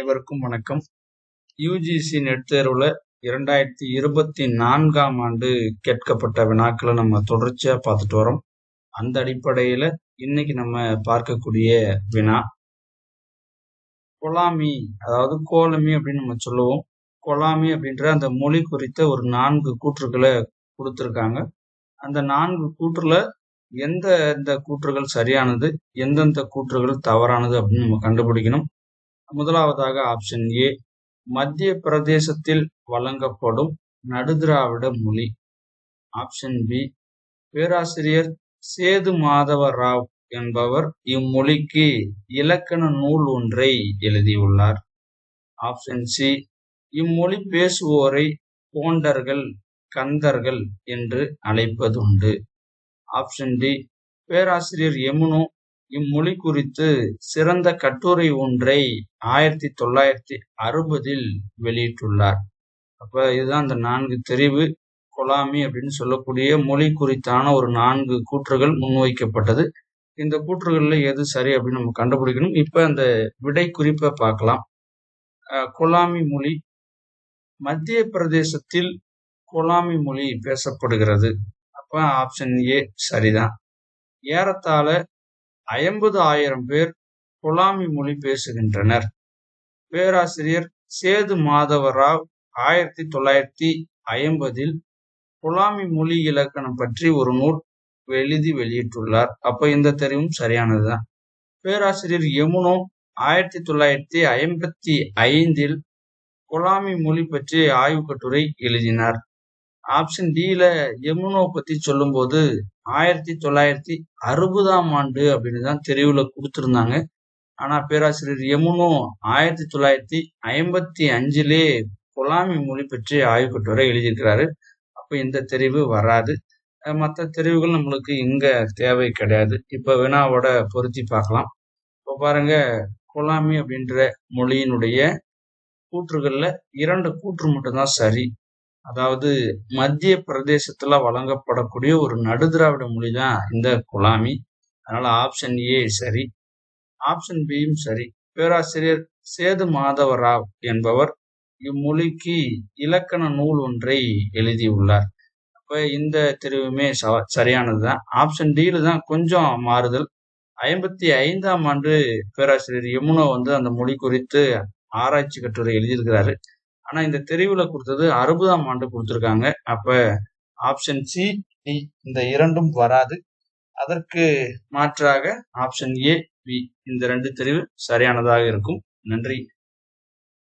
அனைவருக்கும் வணக்கம். UGC net தேர்வுல இரண்டாயிரத்தி இருபத்தி நான்காம் ஆண்டு கேட்கப்பட்ட வினாக்களை நம்ம தொடர்ச்சியா பார்த்துட்டு வரோம். அந்த அடிப்படையில இன்னைக்கு நம்ம பார்க்கக்கூடிய வினா கொலாமி அதாவது கோலமி அப்படின்னு நம்ம சொல்லுவோம். கொலாமி அப்படின்ற அந்த மொழி குறித்த ஒரு நான்கு கூற்றுகளை கொடுத்துருக்காங்க. அந்த நான்கு கூற்றுல எந்த எந்த கூற்றுகள் சரியானது எந்தெந்த கூற்றுகள் தவறானது அப்படின்னு நம்ம கண்டுபிடிக்கணும். முதலாவதாக ஆப்ஷன் ஏ மத்திய பிரதேசத்தில் வழங்கப்படும் நடுதிராவிட மொழி. ஆப்ஷன் பி பேராசிரியர் சேது மாதவ ராவ் என்பவர் இம்மொழிக்கு இலக்கண நூல் ஒன்றை எழுதியுள்ளார். ஆப்ஷன் சி இம்மொழி பேசுவோரை கோண்டர்கள் கந்தர்கள் என்று அழைப்பதுண்டு. ஆப்ஷன் டி பேராசிரியர் எமுனோ இம்மொழி குறித்து சிறந்த கட்டுரை ஒன்றை ஆயிரத்தி தொள்ளாயிரத்தி அறுபதில் வெளியிட்டுள்ளார். அப்ப இதுதான் அந்த நான்கு தெரிவு கொலாமி அப்படின்னு சொல்லக்கூடிய மொழி குறித்தான ஒரு நான்கு கூற்றுகள் முன்வைக்கப்பட்டது. இந்த கூற்றுகள்ல எது சரி அப்படின்னு நம்ம கண்டுபிடிக்கணும். இப்ப அந்த விடை குறிப்பை பார்க்கலாம். கொலாமி மொழி மத்திய பிரதேசத்தில் கொலாமி மொழி பேசப்படுகிறது. அப்ப ஆப்ஷன் ஏ சரிதான். ஏறத்தாழ ஐம்பது ஆயிரம் பேர் கொலாமி மொழி பேசுகின்றனர். பேராசிரியர் சேது மாதவராவ் ஆயிரத்தி தொள்ளாயிரத்தி ஐம்பதில் குலாமி மொழி இலக்கணம் பற்றி ஒரு நூல் எழுதி வெளியிட்டுள்ளார். அப்ப இந்த தெரிவும் சரியானதுதான் பேராசிரியர் யமுனோ ஆயிரத்தி தொள்ளாயிரத்தி ஐம்பத்தி ஐந்தில் குலாமி மொழி பற்றிய ஆய்வு கட்டுரை எழுதினார். ஆப்ஷன் டில யமுனோ பத்தி சொல்லும்போது ஆயிரத்தி தொள்ளாயிரத்தி அறுபதாம் ஆண்டு அப்படின்னு தான் தெரிவுல கொடுத்துருந்தாங்க. ஆனா பேராசிரியர் யமுனோ ஆயிரத்தி தொள்ளாயிரத்தி ஐம்பத்தி அஞ்சிலே கொலாமி மொழி பற்றி ஆய்வு கட்டுரை எழுதியிருக்கிறாரு. அப்ப இந்த தெரிவு வராது. மற்ற தெரிவுகள் நம்மளுக்கு இங்க தேவை கிடையாது. இப்ப வினாவோட பொருத்தி பார்க்கலாம். இப்போ பாருங்க கொலாமி அப்படின்ற மொழியினுடைய கூற்றுகள்ல இரண்டு கூற்று மட்டும்தான் சரி. அதாவது மத்திய பிரதேசத்துல வழங்கப்படக்கூடிய ஒரு நடுதிராவிட மொழி தான் இந்த குலாமி. அதனால ஆப்ஷன் ஏ சரி. ஆப்ஷன் பியும் சரி. பேராசிரியர் சேது மாதவராவ் என்பவர் இம்மொழிக்கு இலக்கண நூல் ஒன்றை எழுதியுள்ளார். அப்ப இந்த தெரிவுமே சரியானதுதான் ஆப்ஷன் டியில தான் கொஞ்சம் மாறுதல். ஐம்பத்தி ஐந்தாம் ஆண்டு பேராசிரியர் யமுனோ வந்து அந்த மொழி குறித்து ஆராய்ச்சி கட்டுரை எழுதியிருக்கிறாரு. ஆனா இந்த தெரிவுல கொடுத்தது அறுபதாம் ஆண்டு கொடுத்துருக்காங்க. அப்ப ஆப்ஷன் சி டி இந்த இரண்டும் வராது. அதற்கு மாற்றாக ஆப்ஷன் ஏ பி இந்த ரெண்டு தெரிவு சரியானதாக இருக்கும். நன்றி.